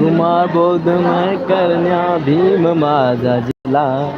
तुम्हा बोधमय करण्या भीम माझा जिला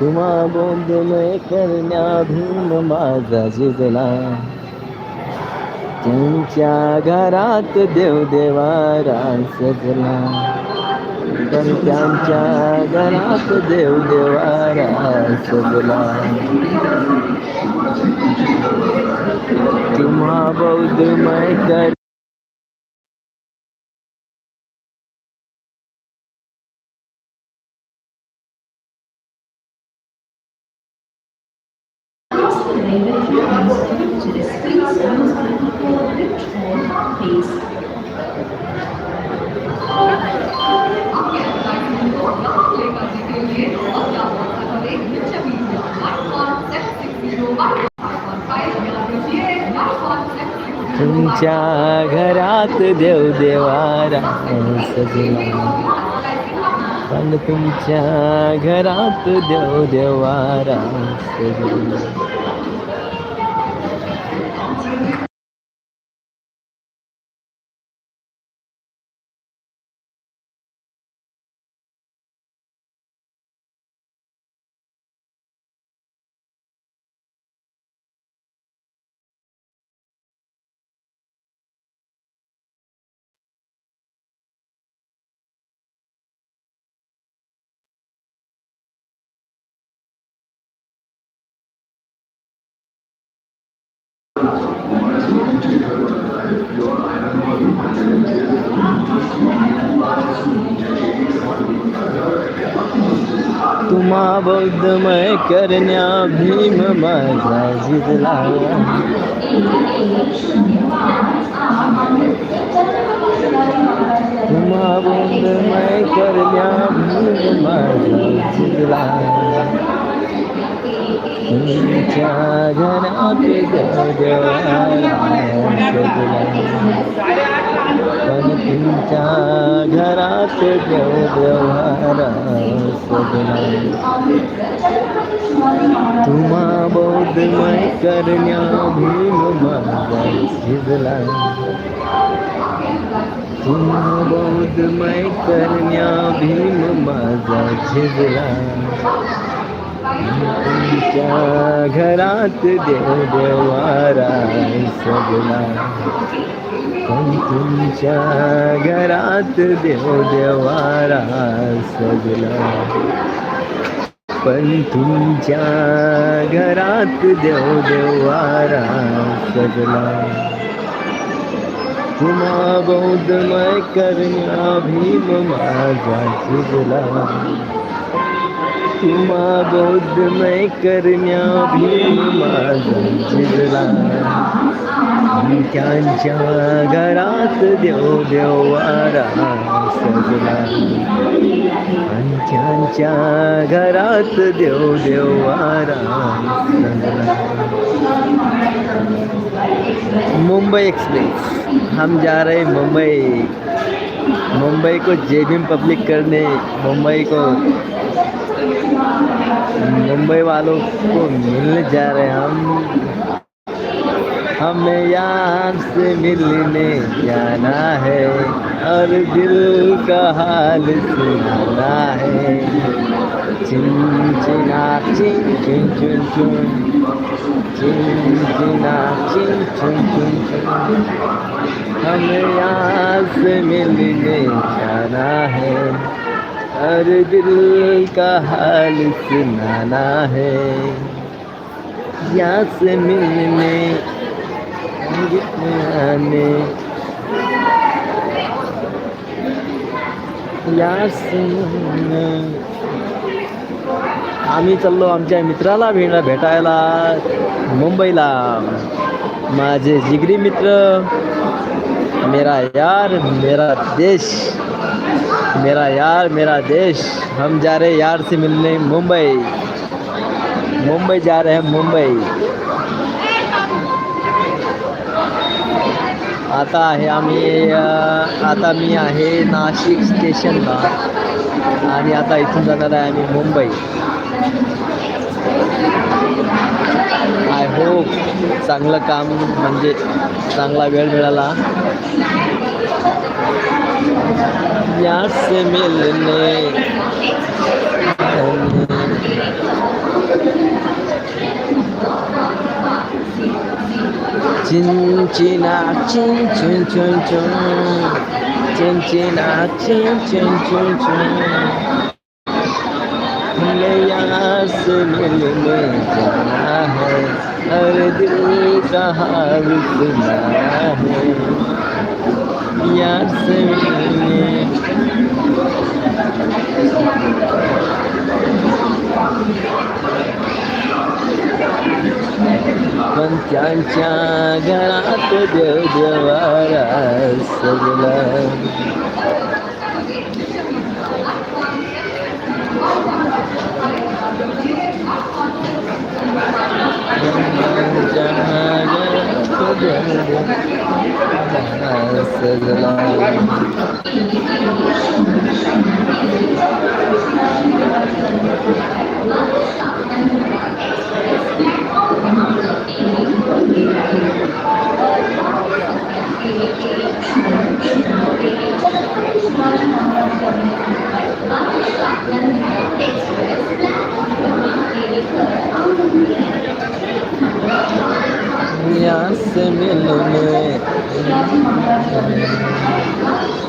तुम्हा बोधमय करण्या भीम माझा जिजला. त्यांच्या घरात देवदेवारा सजला. पण त्यांच्या घरात देवदेवारा सजला. तुम्हा बौद्धमय कर Crossing the to the streets used by people with train copies. तुमच्या घरात देवदेवारा सजला पण तुमच्या घरात देवदेवारा सजला तुम्हा बौद्धमय करण्या भीम माझा जिजला तुम्हा बौद्धमय करण्या भीम माझा जिजला तुमच्या घरात देवदेवारा सजला पण तुमच्या घरात देवदेवारा सजला तुम्हा बौद्धमय करण्या भीम माझा झिजला तुम्हा बौद्धमय करण्या भीम माझा झिजला। तुमच्या घरात देवदेवारा सगळा पण तुमच्या घरात देव देवारा सजला पण तुमच्या घरात देव देवारा सगळा तुम्हा बौद्धमय करण्या भीम माझा शिजला तुम्हा बौद्धमय करण्या भीम झिजला त्यांच्या घरात देव देवारा सजला। त्यांच्या घरात देव देवारा सजला। मुंबई एक्सप्रेस। हम जा रहे हैं मुंबई। मुंबई को जेबीम पब्लिक करने, मुंबई को मुंबई वालों को मिलने जा रहे हम। हमें यार से मिलने जाना है और दिल का हाल सुनाना है। चिन चिना चिन चिन चुन चुन चिन चिना चिन चुन चुन चुन हमें यहाँ से मिलने जाना है और दिल का हाल सुनाना है। यहाँ से मिलने। आने से मिलने। आम्ही चाललो आमच्या मित्राला भेट भेटायला मुंबईला. माझे जिगरी मित्र मेरा यार मेरा देश. मेरा यार मेरा देश। हम जा रहे यार से मिलने मुंबई। मुंबई जा रहे हैं मुंबई। आता आहे आम्ही आता मी आहे नाशिक स्टेशनला. आणि आता इथून जाणार आहे आम्ही मुंबई. आय होप चांगलं काम म्हणजे चांगला वेळ मिळाला. यार से मिलने। चिन चिना चिन चुन चुन चिन। चिन चिना चिन चुन चिन चिन। हमें यार से मिलने जाना है। हर दिल का हाल सुना है। यार से मिलने पण त्यांच्या घरात देव देवारा सजला देवारा सजला यहाँ से मिलने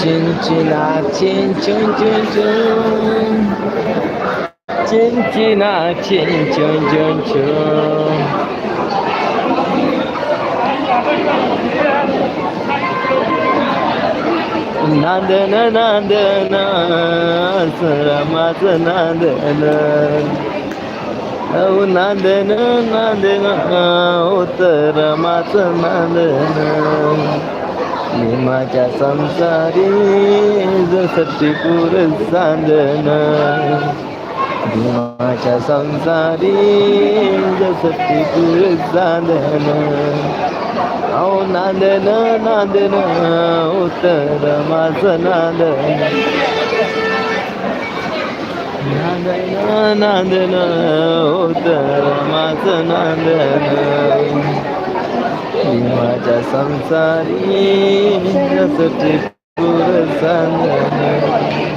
चिन चिना चिन चिन चिन चिन चिन चिना चिन चिन नांदन नांदन सरामाचं नांदन. औ नांदन नांदन उतरमाचं नांदन. निमाच्या संसारी जसटी पूर सांदन भीमाच्या संसारी जसटी पूर सांदन. औ नांदन नांदन उतर माझं नांदन. नांदन नांदन उतर माझं नांदन. माझ्या संसारी जसटी टिपूर सांदन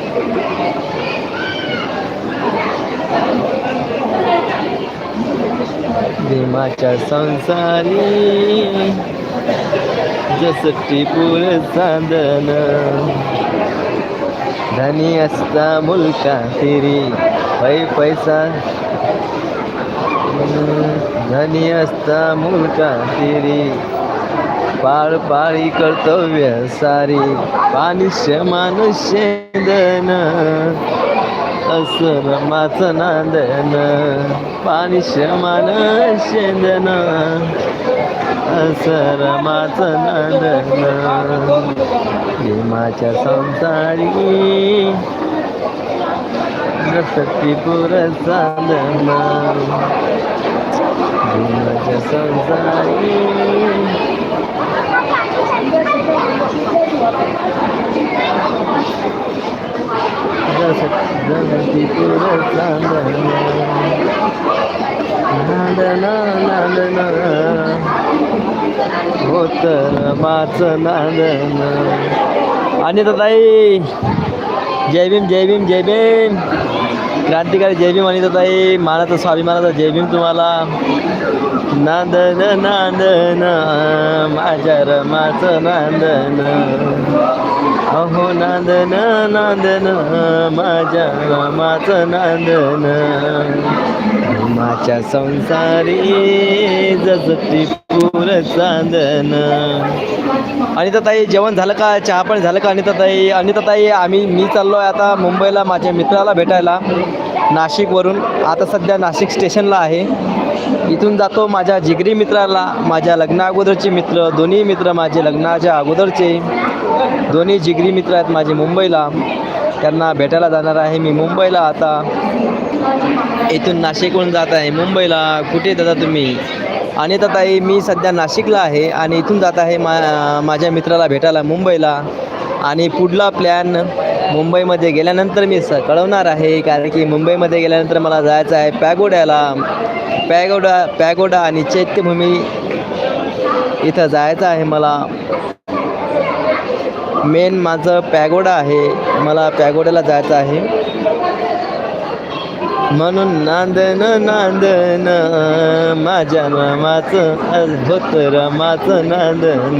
प्रेमाच्या संसारी. जस टिपूर साधन धनी असता मुलका तिरी पै पैसा. धनी असता मुलका तिरी पाळ पाळी कर्तव्य सारी. पानिष्य मानुष्यदन असर रमाचं नांदन पाणी शमान शेंदन असर रमाचं नांदन. भीमाच्या संसारी रसती पुर चांदन. भीमाच्या संसारी. जगती पुर होत माच नांदन आणि ताई जय भीम जय भीम जय भीम. क्रांतिकारी जय भीम आणि ताई मानाचं स्वाभिमानाचा जय भीम तुम्हाला. नांदन नांदन माझ्या रमाचं नांदन. अहो नांदन नांदन माझ्या रमाचं नांदन. माझ्या संसारी जसती अनिता ताई जेवण झालं का? चहा पण झालं का अनिता ताई अनिता ताई आम्ही मी चाललो आहे आता मुंबईला माझ्या मित्राला भेटायला नाशिकवरून. आता सध्या नाशिक स्टेशनला आहे. इथून जातो माझ्या जिगरी मित्राला माझ्या लग्ना अगोदरचे मित्र दोन्ही मित्र माझे लग्नाच्या अगोदरचे. दोन्ही जिगरी मित्र आहेत माझे मुंबईला. त्यांना भेटायला जाणार आहे मी मुंबईला आता. इथून नाशिकहून जात आहे मुंबईला. कुठे जाता तुम्ही? आणि आता ताई मी सध्या नाशिकला आहे आणि इथून जात आहे मा माझ्या मित्राला भेटायला मुंबईला. आणि पुढला प्लॅन मुंबईमध्ये गेल्यानंतर मी स कळवणार आहे कारण की मुंबईमध्ये गेल्यानंतर मला जायचं आहे पॅगोड्याला. पॅगोडा पॅगोडा आणि चैत्यभूमी इथं जायचं आहे मला. मेन माझं पॅगोडा आहे. मला पॅगोड्याला जायचं आहे. म्हणून नांदन नांदन माझ्या रमाचं अद्भुत रमाचं नांदन.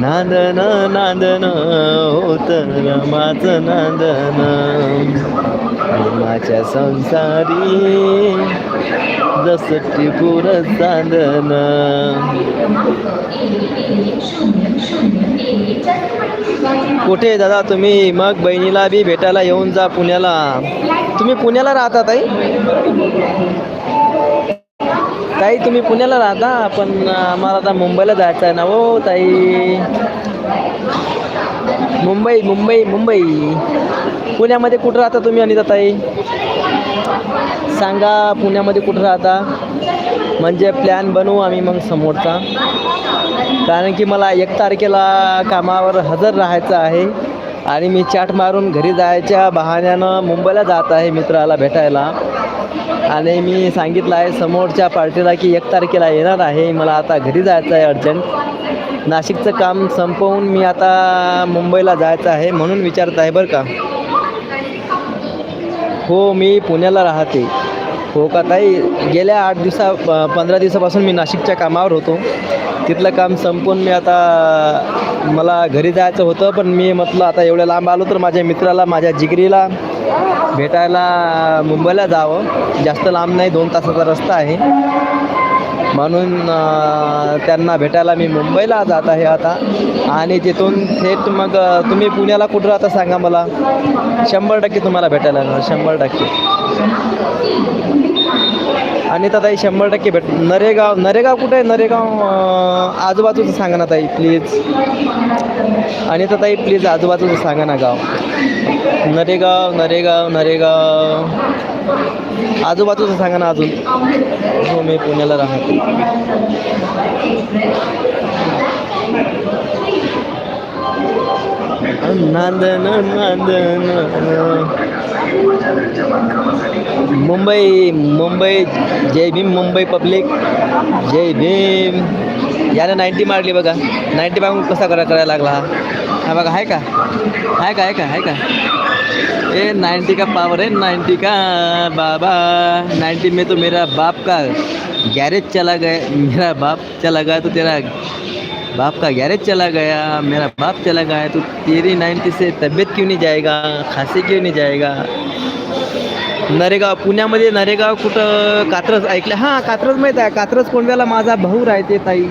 नांदन नांदन होत रमाचं नांदन. माझ्या संसारी जस टिपूर चांदन. कुठे आहे दादा तुम्ही? मग बहिणीला बी भेटायला येऊन जा पुण्याला. तुम्ही पुण्याला राहता ताई? ताई तुम्ही पुण्याला राहता? पण आम्हाला आता मुंबईला जायचं आहे ना हो ताई. मुंबई मुंबई मुंबई. पुण्यामध्ये कुठं राहता तुम्ही अनिता ताई? सांगा पुण्यामध्ये कुठं राहता? म्हणजे प्लॅन बनवू आम्ही मग समोरचा. कारण की मला एक तारखेला कामावर हजर राहायचं आहे. आणि मी चाट मारून घरी जायच्या बहाण्यानं मुंबईला जात आहे मित्राला भेटायला. आणि मी सांगितलं आहे समोरच्या पार्टीला की एक तारखेला येणार आहे. मला आता घरी जायचं आहे अर्जंट नाशिकचं काम संपवून मी आता मुंबईला जायचं आहे म्हणून विचारत आहे बरं का. हो मी पुण्याला राहते. हो का ताई? गेल्या आठ दिवसा पंधरा दिवसापासून मी नाशिकच्या कामावर होतो. तिथलं काम संपून मी आता मला घरी जायचं होतं पण मी म्हटलं आता एवढ्या लांब आलो तर माझ्या मित्राला माझ्या जिगरीला भेटायला मुंबईला जावं. जास्त लांब नाही दोन तासाचा रस्ता आहे. म्हणून त्यांना भेटायला मी मुंबईला जात आहे आता. आणि तिथून थेट मग तुम्ही पुण्याला कुठं राहता सांगा मला. शंभर टक्के तुम्हाला भेटायला येणार शंभर टक्के. आणि तर ताई शंभर टक्के भेट नरेगाव नरेगाव कुठे आहे? नरेगाव आजूबाजूचं सांगा ना ताई प्लीज आणि तर ताई प्लीज आजूबाजूचं सांगा ना गाव. नरेगाव नरेगाव नरेगाव. आजूबाजूचं सांगा ना अजून. हो मी पुण्याला राहतो. नांदन नांदन मुंबई मुंबई जय भीम मुंबई पब्लिक जय भीम. यानं नाईन्टी मारली बघा. नाईन्टी मागून कसा करा करायला लागला? हा हा बघा आहे का? आहे का आहे का आहे का? ए, नाइन्टी का पावर है, नाइन्टी का, बाबा। नाइन्टी में तो मेरा बाप का गैरेज चला गया, मेरा बाप चला गया तो तेरा बाप का गैरेज चला गया, मेरा बाप चला गया तो तेरी नाइन्टी से तबीयत क्यों नहीं जाएगा, खांसी क्यों नहीं जाएगा? नरेगाव, पुण्यामध्ये नरेगाव कुठं? कात्रज, ऐकलं? हाँ कात्रज माहीत आहे. कात्रज कोंडव्याला माझा भाऊ राहते, ताई.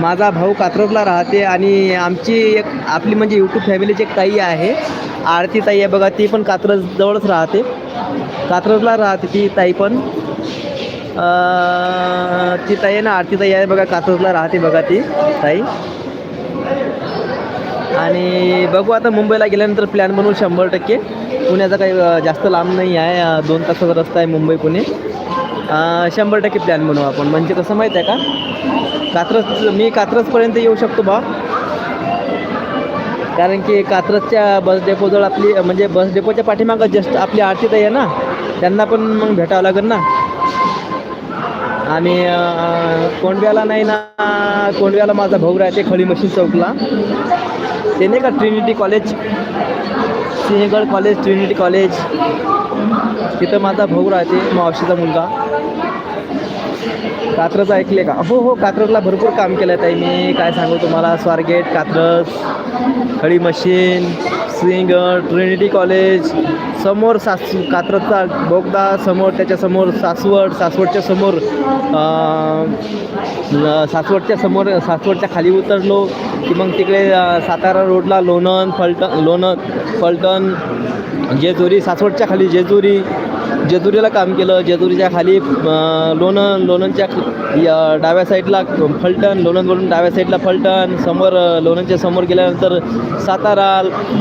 माझा भाऊ कात्रजला राहते आणि आमची एक आपली म्हणजे यूट्यूब फॅमिलीची एक ताई आहे. आरती ताई आहे बघा ती पण कात्रजजवळच राहते. कात्रजला राहते ती ताई पण. ती ताई आहे ना आरती ताई आहे बघा कात्रजला राहते बघा ती ताई. आणि बघू आता मुंबईला गेल्यानंतर प्लॅन बनवू शंभर टक्के. पुण्याचा काही जास्त लांब नाही आहे दोन तासाचा रस्ता आहे मुंबई पुणे शंभर टक्के प्लॅन बनवू आपण. म्हणजे कसं माहीत आहे का? कात्रज मी कात्रजपर्यंत येऊ शकतो बा. कारण की कात्रजच्या बस डेपोजवळ आपली म्हणजे बस डेपोच्या पाठीमागं जस्ट आपली आरती तर आहे ना त्यांना पण मग भेटावं लागेल ना. आणि कोंडव्याला नाही ना कोंडव्याला माझा भाऊ राहते खळी मशीन चौकला. ते नाही का Trinity college Sinhgad college Trinity college. तिथं माझा भाऊ राहते मावशीचा मुलगा. कात्रज ऐकले का? हो हो कात्रजला भरपूर काम केलं आहे ताई मी. काय सांगू तुम्हाला? स्वारगेट कात्रज खडी मशीन सिंहगड ट्रिनिटी कॉलेज समोर सास कात्रचा बोगदा समोर त्याच्यासमोर सासवड सासवडच्या समोर सासवडच्या समोर सासवडच्या खाली उतरलो की मग तिकडे सातारा रोडला लोणंद फलटण लोणन फलटण जेजुरी सासवडच्या खाली जेजुरी जेजुरीला काम केलं. जेजुरीच्या खाली अं, लोणनच्या या डाव्या साईडला फलटण लोणंदवरून डाव्या साईडला फलटण समोर अं, लोणंदच्या समोर गेल्यानंतर सातारा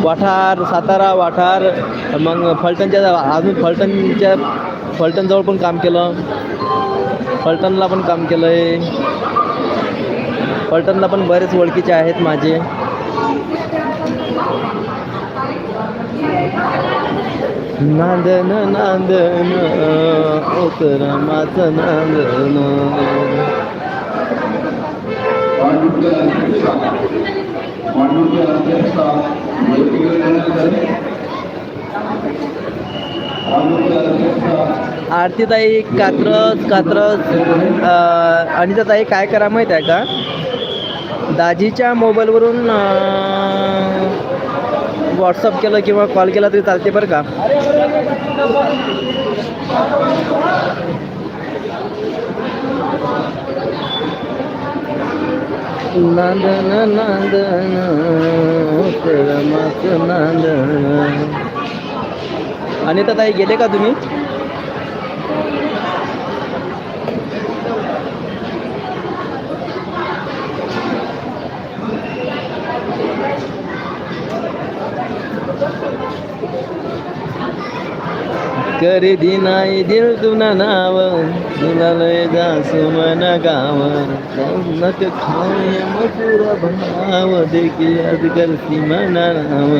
वाठार सातारा वाठार मग फलटणच्या अजून फलटणच्या फलटणजवळ पण काम केलं. फलटणला पण काम केलं आहे फलटणला पण बरेच ओळखीचे आहेत माझे. नांदन नांदन ओतर माझं नांदन. मांडूच्या अध्यक्षा आरतीताई कात्रज कात्रज. अनिताताई काय करा माहीत आहे का? दाजीच्या मोबाईलवरून व्हॉट्सअप केलं किंवा कॉल केला तरी चालते बरं का? नांदन नांदन प्रेमाचं अनिता ताई गेले का तुम्ही? करी दी नाही दिल तुना नाव तुला लय जासू मन गाव. नक खाय मथुरा भाव देखी आज करती मना नाव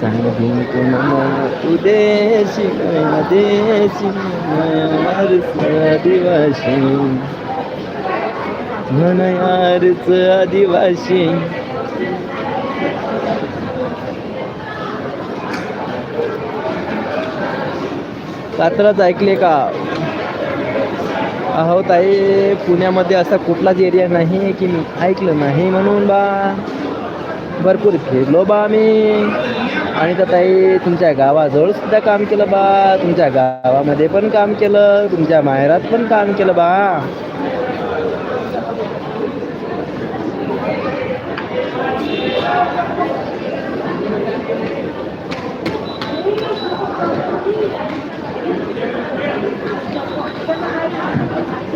सांगून तुम्हाला उदेशी नया देशी यारच आदिवासी. म्हण यारच आदिवासी. रात्रच ऐकले का? अहो ताई पुण्यामध्ये असा कुठलाच एरिया नाही की मी ऐकलं नाही म्हणून बा. भरपूर फिरलो बा आम्ही. आणि तर ताई तुमच्या गावाजवळ सुद्धा काम केलं बा. तुमच्या गावामध्ये पण काम केलं तुमच्या माहेरात पण काम केलं बा.